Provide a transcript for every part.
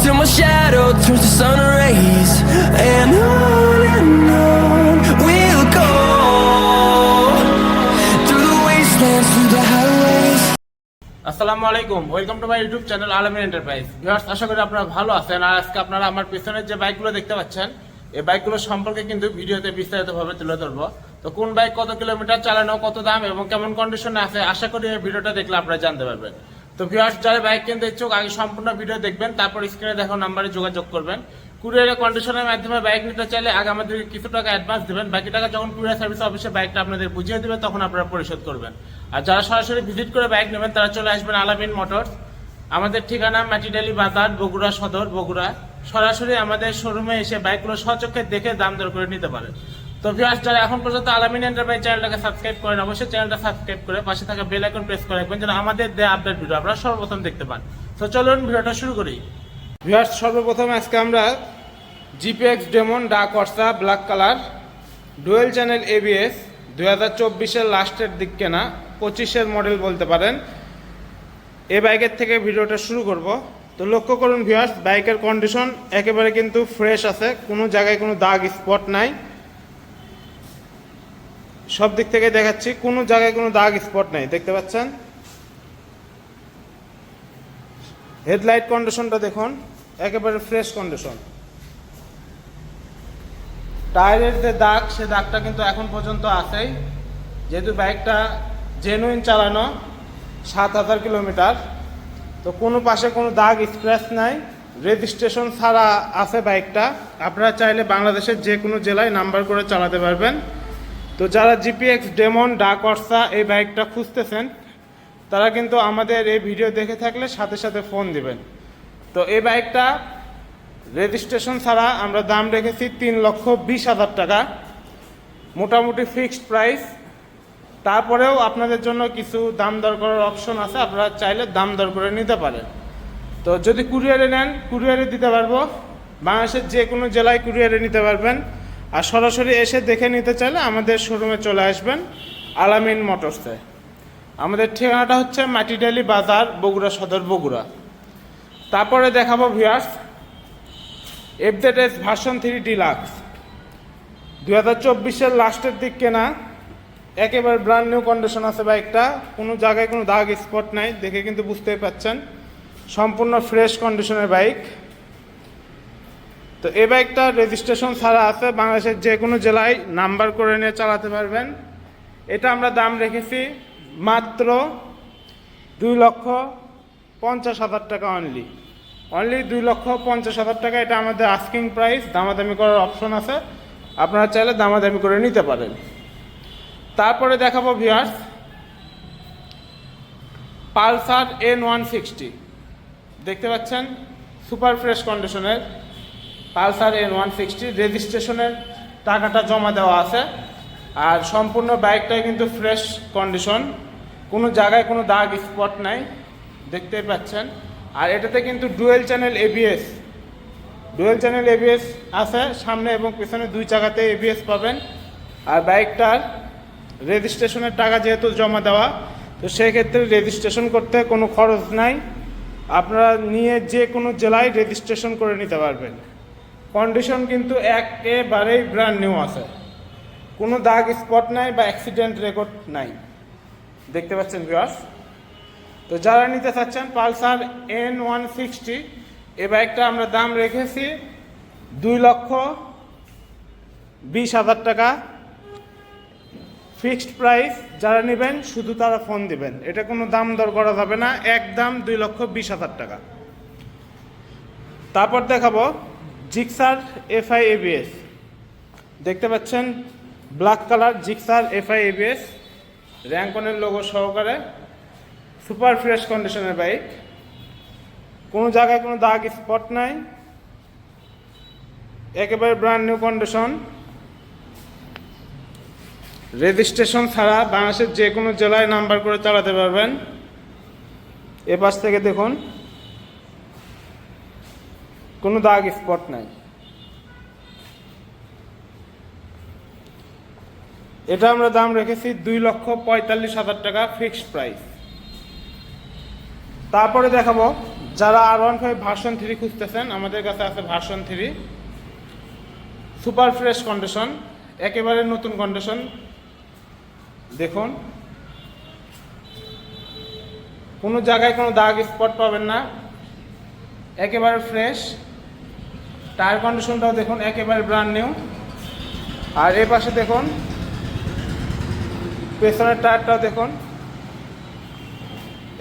till my shadow turns to sun rays. And on. আসসালামু আলাইকুম welcome to my YouTube channel Almin enterprise viewers আশা করি আপনারা ভালো আছেন আর আজকে আপনারা আমার পিছনের যে বাইকগুলো দেখতে পাচ্ছেন, এই বাইকগুলো সম্পর্কে কিন্তু ভিডিওতে বিস্তারিতভাবে তুলে ধরবো তো কোন বাইক কত কিলোমিটার চালানো, কত দাম এবং কেমন কন্ডিশনে আছে, আশা করি এই ভিডিওটা দেখলে আপনারা জানতে পারবেন তো ভিউয়ার্স যারা বাইক কিনতে ইচ্ছুক, আগে সম্পূর্ণ ভিডিও দেখবেন, তারপর স্ক্রিনে দেখো নাম্বারে যোগাযোগ করবেন। কুরিয়ারের কন্ডিশনের মাধ্যমে বাইক নিতে চাইলে আগে আমাদের কিছু টাকা অ্যাডভান্স দেবেন। বাকি টাকা যখন কুরিয়ার সার্ভিস অফিসে বাইকটা আপনাদের বুঝিয়ে দেবে, তখন আপনারা পরিশোধ করবেন। আর যারা সরাসরি ভিজিট করে বাইক নেবেন, তারা চলে আসবেন আলামিন মোটরস আমাদের ঠিকানা মাটিডালি বাজার বগুড়া সদর, বগুড়া। সরাসরি আমাদের শোরুমে এসে বাইকগুলো সচক্ষে দেখে দাম দর করে নিতে পারেন তো ভিউয়ার্স যারা এখন পর্যন্ত আলামিন এন্টারপ্রাইজ চ্যানেলটাকে সাবস্ক্রাইব করেন, অবশ্যই চ্যানেলটা সাবস্ক্রাইব করে পাশে থাকা বেল আইকন প্রেস করে রাখবেন যেন আমাদের দেয়া আপডেট ভিডিও আপনারা সর্বপ্রথম দেখতে পান। তো চলুন ভিডিওটা শুরু করি। ভিউয়ার্স সর্বপ্রথম আজকে আমরা জিপিএক্স ডেমন ডাক অর্সা black colour dual channel ABS দু হাজার চব্বিশের লাস্টের দিক কেনা, পঁচিশের মডেল বলতে পারেন। এ বাইকের থেকে ভিডিওটা শুরু করব। তো লক্ষ্য করুন ভিউয়ার্স বাইকের কন্ডিশন একেবারে কিন্তু ফ্রেশ আছে, কোনো জায়গায় কোনো দাগ স্পট নাই। সব দিক থেকে দেখাচ্ছি, কোনো জায়গায় কোনো দাগ স্পট নাই, দেখতে পাচ্ছেন? হেডলাইট কন্ডিশনটা দেখুন, একেবারে ফ্রেশ কন্ডিশন টায়ারের যে দাগ, সে দাগটা কিন্তু এখন পর্যন্ত আছেই। যেহেতু বাইকটা জেনুইন চালানো, সাত হাজার কিলোমিটার, তো কোনো পাশে কোনো দাগ স্ক্র্যাচ নাই। রেজিস্ট্রেশন ছাড়া আছে বাইকটা আপনারা চাইলে বাংলাদেশের যে কোনো জেলায় নাম্বার করে চালাতে পারবেন। তো যারা জিপিএক্স, ডেমন, ডাক অর্সা এই বাইকটা খুঁজতেছেন, তারা কিন্তু আমাদের এই ভিডিও দেখে থাকলে সাথে সাথে ফোন দিবেন। তো এই বাইকটা রেজিস্ট্রেশন ছাড়া আমরা দাম রেখেছি তিন লক্ষ বিশ হাজার টাকা। মোটামুটি ফিক্সড প্রাইস। তারপরেও আপনাদের জন্য কিছু দাম দর করার অপশন আছে, আপনারা চাইলে দাম দর করে নিতে পারেন। তো যদি কুরিয়ারে নেন, কুরিয়ারে দিতে পারব। বাংলাদেশের যে কোনো জেলায় কুরিয়ারে নিতে পারবেন। আর সরাসরি এসে দেখে নিতে চাইলে আমাদের শোরুমে চলে আসবেন আলামিন মোটরসে আমাদের ঠিকানাটা হচ্ছে মাটিডালি বাজার, বগুড়া সদর, বগুড়া। তারপরে দেখাবো viewers FZS version three deluxe দু হাজার চব্বিশের লাস্টের দিক কেনা, একেবারে ব্র্যান্ড নিউ কন্ডিশন আছে বাইকটা কোনো জায়গায় কোনো দাগ স্পট নাই, দেখে কিন্তু বুঝতেই পাচ্ছেন। সম্পূর্ণ ফ্রেশ কন্ডিশনের বাইক তো এই বাইকটা রেজিস্ট্রেশন ছাড়া আছে, বাংলাদেশের যে কোনো জেলায় নাম্বার করে নিয়ে চালাতে পারবেন। এটা আমরা দাম রেখেছি মাত্র দুই লক্ষ পঞ্চাশ হাজার টাকা অনলি অনলি দুই লক্ষ পঞ্চাশ হাজার টাকা, এটা আমাদের আস্কিং প্রাইস দামাদামি করার অপশন আছে। আপনারা চাইলে দামাদামি করে নিতে পারেন। তারপরে দেখাবো viewers Pulsar N one sixty দেখতে পাচ্ছেন? সুপার ফ্রেশ কন্ডিশনের পালসার এন ওয়ান সিক্সটি রেজিস্ট্রেশনের টাকাটা জমা দেওয়া আছে। আর সম্পূর্ণ বাইকটাই কিন্তু ফ্রেশ কন্ডিশন। কোনো জায়গায় কোনো দাগ স্পট নাই, দেখতেই পাচ্ছেন। আর এটাতে কিন্তু dual channel ABS dual channel ABS আছে সামনে এবং পেছনে দুই চাকাতে এবিএস পাবেন। আর বাইকটার রেজিস্ট্রেশনের টাকা যেহেতু জমা দেওয়া, তো সেক্ষেত্রে রেজিস্ট্রেশন করতে কোনো খরচ নাই। আপনারা নিয়ে যে কোনো জেলায় রেজিস্ট্রেশন করে নিতে পারবেন। কন্ডিশন কিন্তু একেবারেই ব্র্যান্ড নিউ আছে। কোনো দাগ স্পট নাই বা অ্যাক্সিডেন্ট রেকর্ড নাই। দেখতে পাচ্ছেন ভিউয়ার্স তো যারা নিতে চাচ্ছেন পালসার এন ওয়ান সিক্সটি এ বাইকটা আমরা দাম রেখেছি দুই লক্ষ বিশ হাজার টাকা। ফিক্সড প্রাইস যারা নেবেন, শুধু তারা ফোন দিবেন। এটা কোনো দাম দর করা যাবে না একদম দুই লক্ষ বিশ হাজার টাকা। তারপর দেখাবো জিক্সার এফআই এবিএস। দেখতে পাচ্ছেন, black colour Gixxer FI ABS র্যাঙ্কনের logo সহকারে, সুপার ফ্রেশ কন্ডিশনের বাইক। কোনো জায়গায় কোনো দাগ স্পট নাই। একেবারে ব্র্যান্ড নিউ কন্ডিশন রেজিস্ট্রেশন ছাড়া বাংলাদেশের যে কোনো জেলায় নাম্বার করে চালাতে পারবেন। এ পাশ থেকে দেখুন। কোনো দাগ স্পট নাই। এটা আমরা দাম রেখেছি দুই লক্ষ পঁয়তাল্লিশ হাজার টাকা ফিক্সড প্রাইস। তারপরে দেখাবো, যারা R one five version three খুঁজতেছেন, আমাদের কাছে আছে version three. Super fresh condition, একেবারে নতুন কন্ডিশন। দেখুন। কোনো জায়গায় কোনো দাগ স্পট পাবেন না। একেবারে ফ্রেশ। টায়ার কন্ডিশনটাও দেখুন, একেবারে ব্র্যান্ড নিউ আর এ পাশে দেখুন, পেছনের টায়ারটাও দেখুন,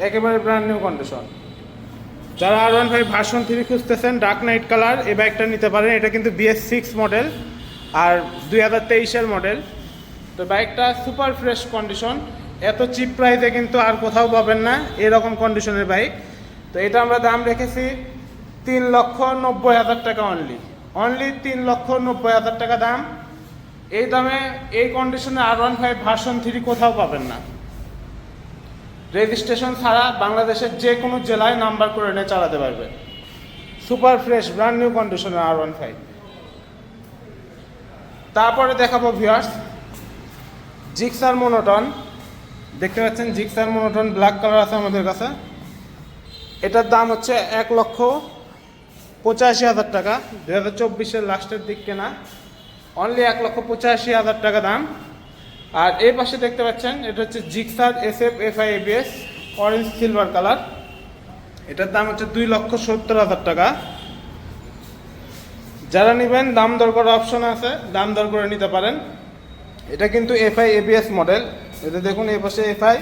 একেবারে ব্র্যান্ড নিউ কন্ডিশন যারা R one five version three খুঁজতেছেন ডার্ক নাইট কালার এই বাইকটা নিতে পারেন। এটা কিন্তু বিএস সিক্স মডেল আর দুই হাজার তেইশের মডেল তো বাইকটা সুপার ফ্রেশ কন্ডিশন এত চিপ প্রাইসে কিন্তু আর কোথাও পাবেন না, এরকম কন্ডিশনের বাইক তো এটা আমরা দাম রেখেছি তিন লক্ষ নব্বই হাজার টাকা অনলি অনলি তিন লক্ষ নব্বই হাজার টাকা দাম। এই দামে, এই কন্ডিশনে R one five version three কোথাও পাবেন না। রেজিস্ট্রেশন ছাড়া বাংলাদেশের যে কোনো জেলায় নাম্বার করে এনে চালাতে পারবে সুপার ফ্রেশ ব্র্যান্ড নিউ কন্ডিশনের আর ওয়ান ফাইভ তারপরে দেখাবো ভিউয়ার্স জিক্সার মোনোটন দেখতে পাচ্ছেন জিক্সার মোনোটন ব্ল্যাক কালার আছে আমাদের কাছে। এটার দাম হচ্ছে এক লক্ষ পঁচাশি হাজার টাকা। দু হাজার চব্বিশের লাস্টের দিক কেনা। অনলি এক লক্ষ পঁচাশি হাজার টাকা দাম। আর এই পাশে দেখতে পাচ্ছেন, এটা হচ্ছে Gixxer S F F I ABS orange silver colour এটার দাম হচ্ছে দুই লক্ষ সত্তর হাজার টাকা। যারা নেবেন, দাম দর করার অপশন আছে, দাম দর করে নিতে পারেন। এটা কিন্তু এফআই এবিএস মডেল এটা দেখুন, এই পাশে এফআই।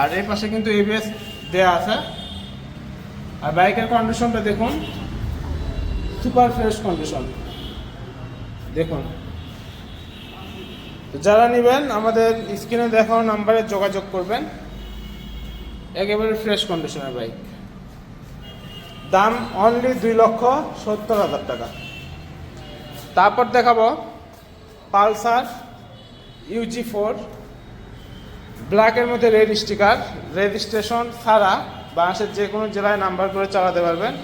আর এই পাশে কিন্তু এবিএস দেয়া আছে। আর বাইকের কন্ডিশনটা দেখুন। সুপার ফ্রেশ কন্ডিশন দেখুন। তো যারা নেবেন, আমাদের স্ক্রিনে দেখানো নাম্বারে যোগাযোগ করবেন। একেবারে ফ্রেশ কন্ডিশনের বাইক দাম অনলি দুই লক্ষ সত্তর হাজার টাকা। তারপর দেখাবো পালসার ইউজি ফোর ব্ল্যাকের মধ্যে রেড স্টিকার রেজিস্ট্রেশন ছাড়া বাংলাদেশের যে কোনো জেলায় নাম্বার করে চালাতে পারবেন।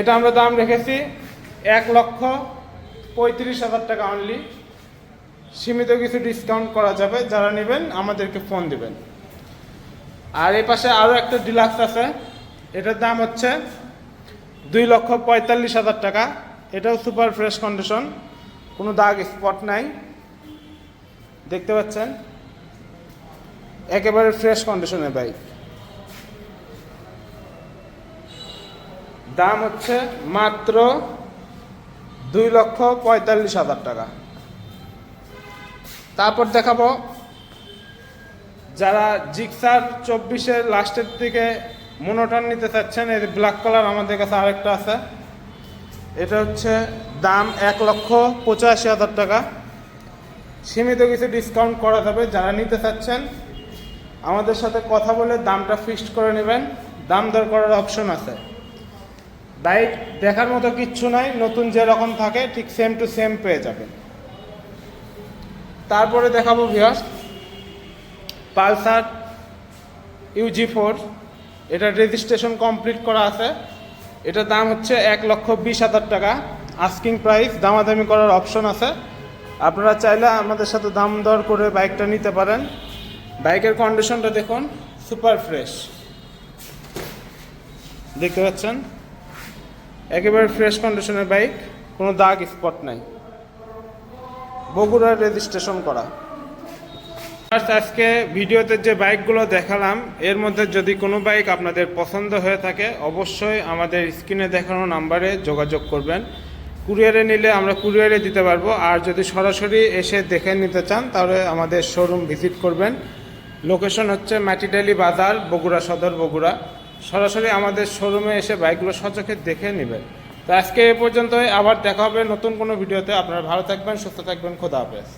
এটা আমরা দাম রেখেছি এক লক্ষ পঁয়ত্রিশ হাজার টাকা অনলি সীমিত কিছু ডিসকাউন্ট করা যাবে। যারা নেবেন, আমাদেরকে ফোন দিবেন। আর এই পাশে আরও একটা ডিলাক্স আছে। এটার দাম হচ্ছে দুই লক্ষ পঁয়তাল্লিশ হাজার টাকা। এটাও সুপার ফ্রেশ কন্ডিশন কোনো দাগ স্পট নাই। দেখতে পাচ্ছেন? একেবারে ফ্রেশ কন্ডিশনের বাইক দাম হচ্ছে মাত্র দুই লক্ষ পঁয়তাল্লিশ হাজার টাকা। তারপর দেখাবো যারা জিক্সার চব্বিশের লাস্টের দিকে মনোটন নিতে চাচ্ছেন এই ব্ল্যাক কালার আমাদের কাছে আরেকটা আছে। এটা হচ্ছে দাম এক লক্ষ পঁচাশি হাজার টাকা। সীমিত কিছু ডিসকাউন্ট করা যাবে। যারা নিতে চাচ্ছেন, আমাদের সাথে কথা বলে দামটা ফিক্সড করে নেবেন। দাম দর করার অপশন আছে। বাইক দেখার মতো কিচ্ছু নাই, নতুন যেরকম থাকে, ঠিক সেম টু সেম পেয়ে যাবেন। তারপরে দেখাবো ভিয়াস পালসার ইউজি ফোর এটার রেজিস্ট্রেশন কমপ্লিট করা আছে। এটার দাম হচ্ছে এক লক্ষ বিশ হাজার টাকা। আস্কিং প্রাইস দামাদামি করার অপশন আছে। আপনারা চাইলে আমাদের সাথে দাম দর করে বাইকটা নিতে পারেন। বাইকের কন্ডিশনটা দেখুন সুপার ফ্রেশ দেখতে পাচ্ছেন? একেবারে ফ্রেশ কন্ডিশনের বাইক কোনো দাগ স্পট নাই। বগুড়ার রেজিস্ট্রেশন করা। আজকে ভিডিওতে যে বাইকগুলো দেখালাম, এর মধ্যে যদি কোনো বাইক আপনাদের পছন্দ হয়ে থাকে, অবশ্যই আমাদের স্ক্রিনে দেখানো নাম্বারে যোগাযোগ করবেন। কুরিয়ারে নিলে আমরা কুরিয়ারে দিতে পারব। আর যদি সরাসরি এসে দেখে নিতে চান, তাহলে আমাদের শোরুম ভিজিট করবেন। লোকেশন হচ্ছে মাটিডালি বাজার বগুড়া সদর, বগুড়া। সরাসরি আমাদের শোরুমে এসে বাইকগুলো সচক্ষে দেখে নেবেন। তো আজকে এ পর্যন্তই, আবার দেখা হবে নতুন কোনো ভিডিওতে। আপনারা ভালো থাকবেন, সুস্থ থাকবেন, খোদা হাফেজ।